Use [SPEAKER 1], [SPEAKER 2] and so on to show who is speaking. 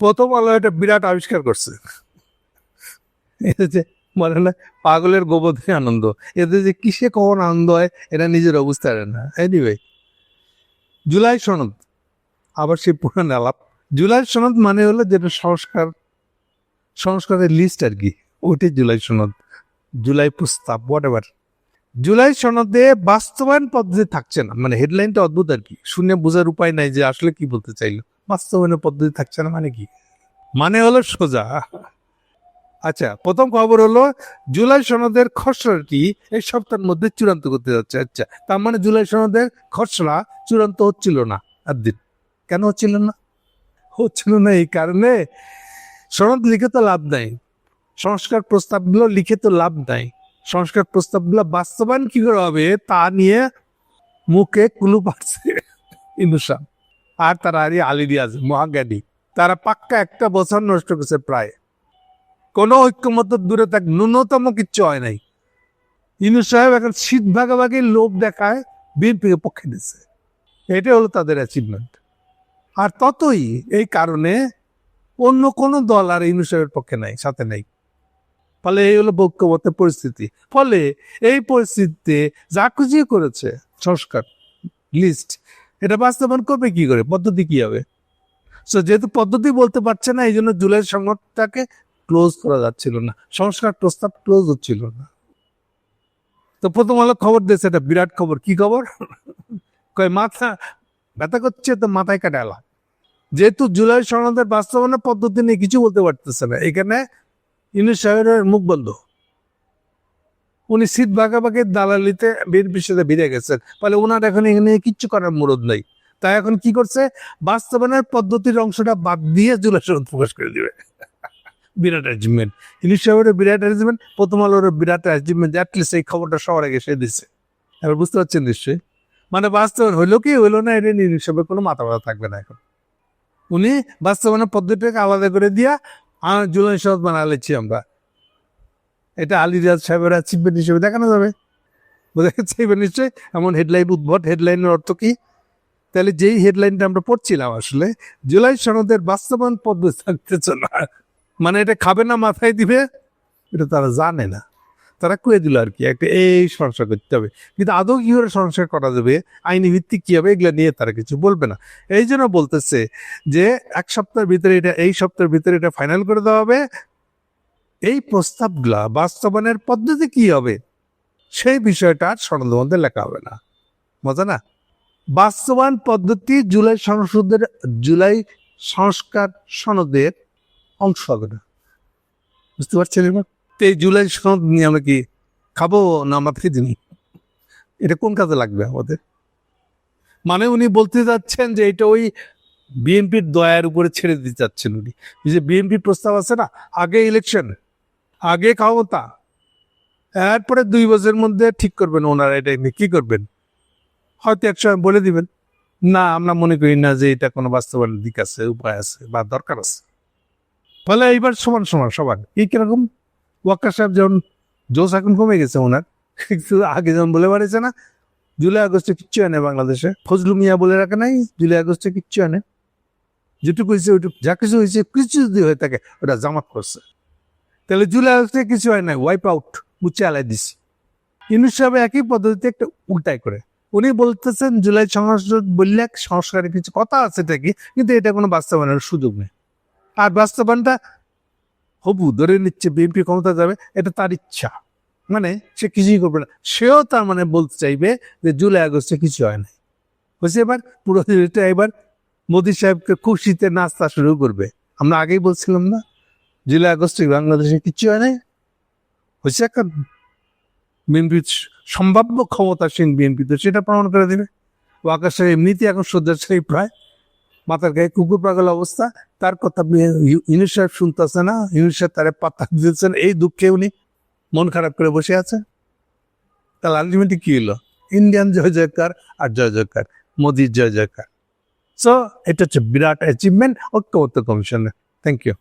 [SPEAKER 1] প্রথম আলো এটা বিরাট আবিষ্কার করছে। এটা যে বলে না, পাগলের গোবধে আনন্দ। এদের যে কিসে কখন আনন্দ হয়, এটা নিজের অবস্থা না। এনিওয়ে জুলাই সনদ, আবার সেই পুরান আলাপ। জুলাই সনদ মানে হলো যেটা সংস্কার, সংস্কারের লিস্ট আর কি। ওইটাই জুলাই সনদ, জুলাই প্রস্তাব হোয়াট এভার জুলাই সনদে বাস্তবায়ন পদ্ধতি থাকছে না। মানে হেডলাইনটা অদ্ভুত আর কি। শুনে বোঝার উপায় নাই যে আসলে কি বলতে চাইলো। বাস্তবায়নের পদ্ধতি থাকছে না মানে কি? মানে হলো সোজা। আচ্ছা প্রথম খবর হলো, জুলাই সনদের খসড়াটি এই সপ্তাহের মধ্যে চূড়ান্ত করতে যাচ্ছে। আচ্ছা তার মানে জুলাই সনদের খসড়া চূড়ান্ত হচ্ছিল না আর দিন কেন হচ্ছিল না? হচ্ছিল না এই কারণে সনদ লিখে তো লাভ নাই। সংস্কার প্রস্তাবগুলো লিখে তো লাভ নাই। সংস্কার প্রস্তাবগুলো বাস্তবায়ন কি করে হবে তা নিয়ে মুখে কুলু পাচ্ছে ইনুসাম আর তারা আরি আলী রিয়াজ মহাজ্ঞানী। তারা পাক্কা একটা বছর নষ্ট করেছে প্রায়। কোনো ঐক্যমত দূরে থাক ন্যূনতম কিচ্ছু হয় নাই। ইনু সাহেব এখন শীত ভাগাভাগি লোভ দেখায়, বিএনপিকে পক্ষে দিচ্ছে এটাই হলো তাদের অ্যাচিভমেন্ট আর ততই এই কারণে অন্য কোনো দল আর ইনু সাহেবের পক্ষে নাই, সাথে নাই। ফলে এই হলো ঐক্যমতের পরিস্থিতি। ফলে এই পরিস্থিতিতে যা খুঁজিয়ে করেছে সংস্কার লিস্ট এটা বাস্তবায়ন করবে কি করে? পদ্ধতি কি হবে? সো যেহেতু পদ্ধতি বলতে পারছে না এই জন্য জুলাই সংগঠনটাকে ক্লোজ করা যাচ্ছিল না। সংস্কার প্রস্তাব ক্লোজ হচ্ছিল না। তো প্রথম আলো খবর দিয়েছে, এটা বিরাট খবর। কি খবর? কয়, মাথা ব্যথা করছে তো মাথায় কাটালা যেহেতু জুলাই সনদের বাস্তবায়নের পদ্ধতি নিয়ে কিছু বলতে পারতেছে না, এখানে ইউনুস সাহেবের মুখ বন্ধ। উনি শীত ভাগাভাগির দালালিতে বিএনপির সাথে ভিড়ে গেছেন। ফলে ওনার এখন এখানে কিচ্ছু করার মুরদ নাই। তাই এখন কি করছে? বাস্তবায়নের পদ্ধতির অংশটা বাদ দিয়ে জুলাই সনদ প্রকাশ করে দিবে। বিরাট অ্যাচিভমেন্ট ইলিশ সাহেবের বিরাট অ্যাচিভমেন্ট প্রথম আলোর বিরাট অ্যাচিভমেন্ট অ্যাটলিস্ট এই খবরটা সবার আগে সে দিচ্ছে এবার বুঝতে পারছেন নিশ্চয়ই? মানে বাস্তবায়ন হইল কি হইল না, এটা নিয়ে হিসাবে কোনো মাথা ব্যথা থাকবে না এখন। উনি বাস্তবায়নের পদ্ধতিটাকে আলাদা করে দিয়া জুলাই সহজ বানালেছি আমরা। এটা আলী রাজ সাহেবের অ্যাচিভমেন্ট হিসেবে দেখানো যাবে। বোঝা গেছে এবার নিশ্চয়ই এমন হেডলাইন উদ্ভট। হেডলাইনের অর্থ কি? তাহলে যেই হেডলাইনটা আমরা পড়ছিলাম আসলে, জুলাই সনদের বাস্তবায়ন পদ্ধতি থাকতেছে না মানে এটা খাবে না, মাথায় দিবে? এটা তারা জানে না। তারা কুয়ে দিল আর কি, একটা এই সংস্কার করতে হবে। কিন্তু আদৌ কি করে সংস্কার করা যাবে? আইনি ভিত্তিক কি হবে? এগুলো নিয়ে তারা কিছু বলবে না। এই জন্য বলতেছে যে, এক সপ্তাহের ভিতরে এটা, এই সপ্তাহের ভিতরে এটা ফাইনাল করে দেওয়া হবে। এই প্রস্তাবগুলা বাস্তবায়নের পদ্ধতি কি হবে? সেই বিষয়টা আর সনদের মধ্যে লেখা হবে না। মজা না? বাস্তবায়ন পদ্ধতি জুলাই সংসদের, জুলাই সংস্কার সনদের অংশ হবে না। বুঝতে পারছেন এবার? তো এই জুলাই সনদ নিয়ে আমরা কি খাব না মাথায় দিন এটা কোন কাজে লাগবে আমাদের? মানে উনি বলতে যাচ্ছেন যে এটা ওই বিএনপির দয়ার উপরে ছেড়ে দিতে চাচ্ছেন উনি। যে বিএনপির প্রস্তাব আছে না, আগে ইলেকশন আগে ক্ষমতা এরপরে দুই বছরের মধ্যে ঠিক করবেন ওনারা এটা কি করবেন? হয়তো এক সময় বলে দিবেন, না, আমরা মনে করি না যে এটা কোনো বাস্তবায়নের দিক আছে, উপায় আছে বা দরকার আছে। ফলে এইবার সমান সমান সবার। এই কীরকম? ওয়াক্কা সাহেব যেমন জোশ এখন কমে গেছে ওনার কিন্তু আগে যেমন বলে বেড়েছে না, জুলাই আগস্টে কিচ্ছু আনে বাংলাদেশে। ফজলু মিয়া বলে রাখে নাই, জুলাই আগস্টে কিচ্ছু আনে যেটুকু হয়েছে ওইটুকু। যা কিছু হয়েছে, কিছু যদি হয়ে থাকে, ওটা জামাত করছে। তাহলে জুলাই আগস্টে কিছু হয় না ওয়াইপ আউট মুছে আলাই দিছি। ইউনুস সাহেব একই পদ্ধতিতে একটা উল্টাই করে। উনি বলতেছেন, জুলাই সংস্কার বললে সংস্কারের কিছু কথা আছে ঠিকই, কিন্তু এটা কোনো বাস্তবায়নের সুযোগ নেই। আর বাস্তবায়নটা হবু, ধরে নিচ্ছে বিএনপি ক্ষমতা যাবে, এটা তার ইচ্ছা। মানে সে কিছুই করবে না। সেও তার মানে বলতে চাইবে যে জুলাই আগস্টে কিছু হয় না হয়েছে এবার, পুরো এটা এবার মোদী সাহেবকে খুশিতে নাস্তা শুরু করবে। আমরা আগেই বলছিলাম না? জুলাই আগস্টে বাংলাদেশে কিছু হয় নাই? হয়েছে একটা বিএনপি সম্ভাব্য ক্ষমতাসীন বিএনপি তো সেটা প্রমাণ করে দেবে। ও আকাশে এমনিতে এখন শয্যাশায়ী প্রায় মাথার গায়ে কুকুর পাগল অবস্থা। তার কথা ইউনিট সাহেব শুনতেছে না? ইউনিট সাহেব তারে পাত্তা দিচ্ছেন এই দুঃখে উনি মন খারাপ করে বসে আছে। তাহলে আলটিমেটলি কি হলো? ইন্ডিয়ান জয় জয়কার আর জয় জয়কার। মোদির জয় জয়কার। সো এটা হচ্ছে বিরাট অ্যাচিভমেন্ট ঐক্যবদ্ধ কমিশনের। Thank you